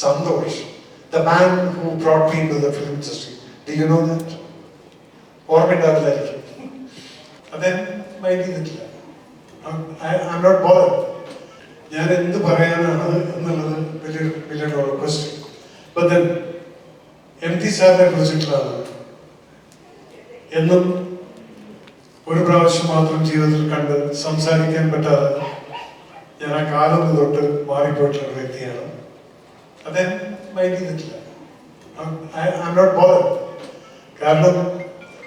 Santosh, the man who brought me to the film industry Do you know that ഓർമ്മയുണ്ടാവില്ലായിരിക്കും അദ്ദേഹം mind ചെയ്തിട്ടില്ല I not bother ഞാൻ എന്ത് പറയാനാണ് എന്നുള്ളത് വലിയൊരു വലിയൊരു ക്വസ്റ്റ്യൻ അപ്പം ദെൻ എം ടി സാറിനെ കുറിച്ചിട്ടുള്ളതാണ് എന്നും ഒരു പ്രാവശ്യം മാത്രം ജീവിതത്തിൽ കണ്ട് സംസാരിക്കാൻ പറ്റാതെ ഞാൻ ആ കാലം തൊട്ട് മാറിപ്പോയിട്ടുള്ള വ്യക്തിയാണ്. അദ്ദേഹം മൈൻഡ് ചെയ്തിട്ടില്ല ഐ നോട്ട് ബോധർ കാരണം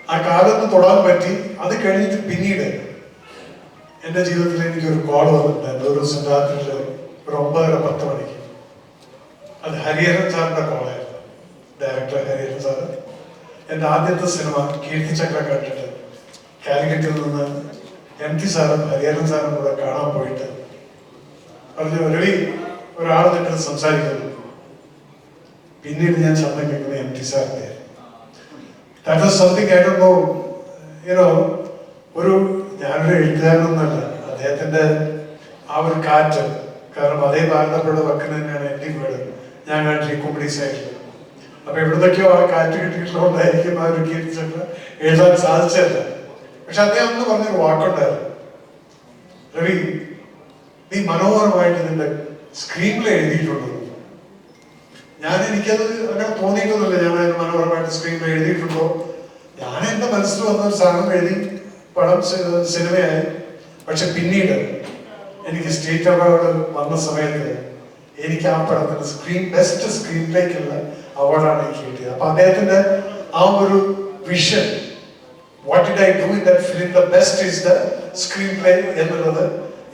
ആ കാലത്ത് തൊടാൻ പറ്റി അത് കഴിഞ്ഞിട്ട് പിന്നീട് എന്റെ ജീവിതത്തിൽ എനിക്ക് ഒരു കോൾ വന്നിട്ടുണ്ടായിരുന്നു. ഒരു രാത്രിയിൽ ഒരു ഒമ്പതര പത്ത് മണിക്ക്. അത് ഹരിഹരൻ സാറിന്റെ കോളായിരുന്നു ഡയറക്ടർ ഹരിഹരൻ സാറ്. എന്റെ ആദ്യത്തെ സിനിമ കീർത്തിചക്ര കണ്ടിട്ട് കാലിക്കറ്റിൽ നിന്ന് എം ടി സാറും ഹരിഹരൻ സാറും കൂടെ കാണാൻ പോയിട്ട്. പറഞ്ഞു രവി ഒരാൾ നിന്നിട്ട് സംസാരിക്കുന്നു. പിന്നീട് ഞാൻ ശബ്ദം കേൾക്കുന്നത് എം ടി സാറിന്റെ ദാറ്റ് വാസ് സംതിങ് ഏതോ ഒരു ഞാനൊരു എഴുത്തുകാരനൊന്നല്ല അദ്ദേഹത്തിന്റെ ആ ഒരു കാറ്റ് കാരണം അതേ ഭാരതപ്പുഴ വക്കിന് തന്നെയാണ് എന്റെ വീട്. ഞാൻ കാട്ടി കുമ്പടി സൈഡിൽ അപ്പൊ എവിടുന്നൊക്കെയോ ആ കാറ്റ് കിട്ടിയിട്ടുള്ളതുകൊണ്ടായിരിക്കും ആ ഒരു കീർത്തിച്ചക്ര എഴുതാൻ സാധിച്ചല്ല പക്ഷെ അദ്ദേഹം ഒന്ന് പറഞ്ഞൊരു വാക്കുണ്ടായിരുന്നു. രവി നീ മനോഹരമായിട്ട് നിന്റെ സ്ക്രീനിൽ എഴുതിയിട്ടുള്ളത് ഞാൻ എനിക്കത് അങ്ങനെ തോന്നിയിട്ടൊന്നുമില്ല. ഞാൻ അതിന് മനോഹരമായിട്ട് സ്ക്രീനിൽ എഴുതിയിട്ടുണ്ടോ. ഞാൻ എന്റെ മനസ്സിൽ വന്ന ഒരു സാധനം എഴുതി പടം സിനിമയായി. പക്ഷെ പിന്നീട് എനിക്ക് സ്റ്റേറ്റ് അവാർഡ് വന്ന സമയത്ത് എനിക്ക് ആ പടത്തിന് സ്ക്രീൻ ബെസ്റ്റ് സ്ക്രീൻ പ്ലേക്കുള്ള അവാർഡാണ് എനിക്ക് കിട്ടിയത്. അപ്പൊ അദ്ദേഹത്തിന്റെ ആ ഒരു vision what did I do in that film the best is the screenplay എന്നുള്ളത്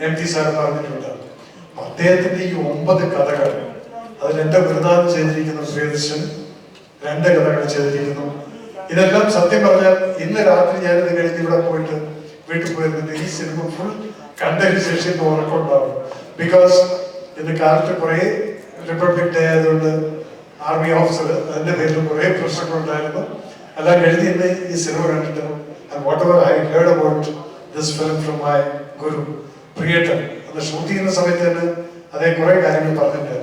എം ടി സാർ പറഞ്ഞിട്ടുണ്ട്. അദ്ദേഹത്തിന്റെ ഈ ഒമ്പത് കഥകൾ അതിൽ എന്റെ വൃതാനം ചെയ്തിരിക്കുന്നു ശ്രീദർശൻ രണ്ട് കഥകൾ ചെയ്തിരിക്കുന്നു. ഇതെല്ലാം സത്യം പറഞ്ഞാൽ ഇന്ന് രാത്രി ഞാനിത് കഴിഞ്ഞ് ഇവിടെ പോയിട്ട് വീട്ടിൽ പോയിരുന്നിട്ട് ഈ സിനിമ ഫുൾ കണ്ടതിന് ശേഷം ഉറക്കമുണ്ടാവും ബിക്കോസ് ഇന്ന് കാലത്ത് കുറെ റിപ്പബ്ലിക് ഡേ ആയതുകൊണ്ട് ആർമി ഓഫീസർ അതിന്റെ പേരിൽ കുറേ പ്രശ്നങ്ങളുണ്ടായിരുന്നു എല്ലാം എഴുതി ഇന്ന് ഈ സിനിമ കണ്ടിട്ട് whatever I heard about this film from my guru Priyettan അത് ഷൂട്ട് ചെയ്യുന്ന സമയത്ത് തന്നെ അതേ കുറെ കാര്യങ്ങൾ പറഞ്ഞിട്ടുണ്ട്.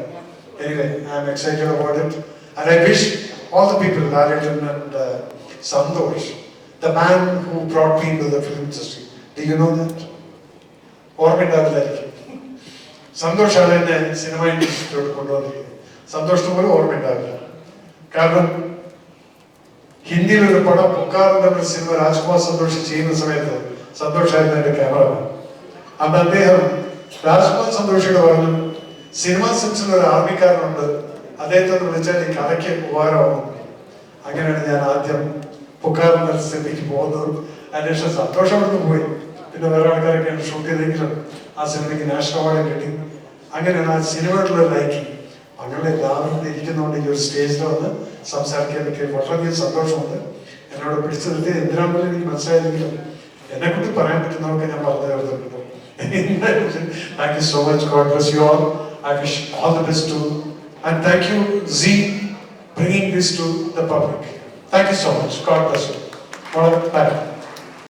Anyway about it. And I wish all the people, all and uh, Sandosh, the man who brought who brought the film industry. Do you know that? ഓർമ്മയുണ്ടാവില്ലായിരിക്കും സന്തോഷാണ് എന്നെ സിനിമ ഇൻഡസ്ട്രിയിലോട്ട് കൊണ്ടുവന്നിരിക്കുന്നത് സന്തോഷത്തിന് പോലും ഓർമ്മയുണ്ടാവില്ല കാരണം ഹിന്ദിയിൽ ഒരു പടം പുക്കാർ എന്നൊരു സിനിമ രാജ്കുമാർ സന്തോഷ് ചെയ്യുന്ന സമയത്ത് സന്തോഷായിരുന്നു എന്റെ ക്യാമറമാൻ അന്ന് അദ്ദേഹം രാജ്കുമാർ സന്തോഷിയോട് പറഞ്ഞു സിനിമാ സെൻസിൽ ഒരു ആർമിക്കാരനുണ്ട് അദ്ദേഹത്തോട് വിളിച്ചാൽ ഈ കഥയ്ക്ക് ഉപകാരമാകും. അങ്ങനെയാണ് ഞാൻ ആദ്യം എന്ന സിനിമയ്ക്ക് പോകുന്നത് അതിനുശേഷം സന്തോഷപ്പെടുന്നു പോയി. പിന്നെ വേറെ ആൾക്കാരൊക്കെയാണ് ഷൂട്ട് ചെയ്തെങ്കിലും ആ സിനിമയ്ക്ക് നാഷണൽ അവാർഡ് കിട്ടി. അങ്ങനെയാണ് ആ സിനിമയോടുള്ള ലൈക്കിങ് അങ്ങനെ എല്ലാവരും ഇരിക്കുന്നതുകൊണ്ട് ഈ ഒരു സ്റ്റേജിൽ വന്ന് സംസാരിക്കാൻ പറ്റിയ വളരെയധികം സന്തോഷമുണ്ട്. എന്നോട് പിടിച്ചു നിർത്തി എന്തിനാണെന്ന് എനിക്ക് മനസ്സിലായില്ലെങ്കിലും എന്നെ കുറിച്ച് പറയാൻ പറ്റുന്നവർക്ക് ഞാൻ പറഞ്ഞു തരുന്നുണ്ട്. Thank you so much God bless you all I wish all the best to And thank you, Z, bringing this to the public. Thank you so much. God bless you. Bye.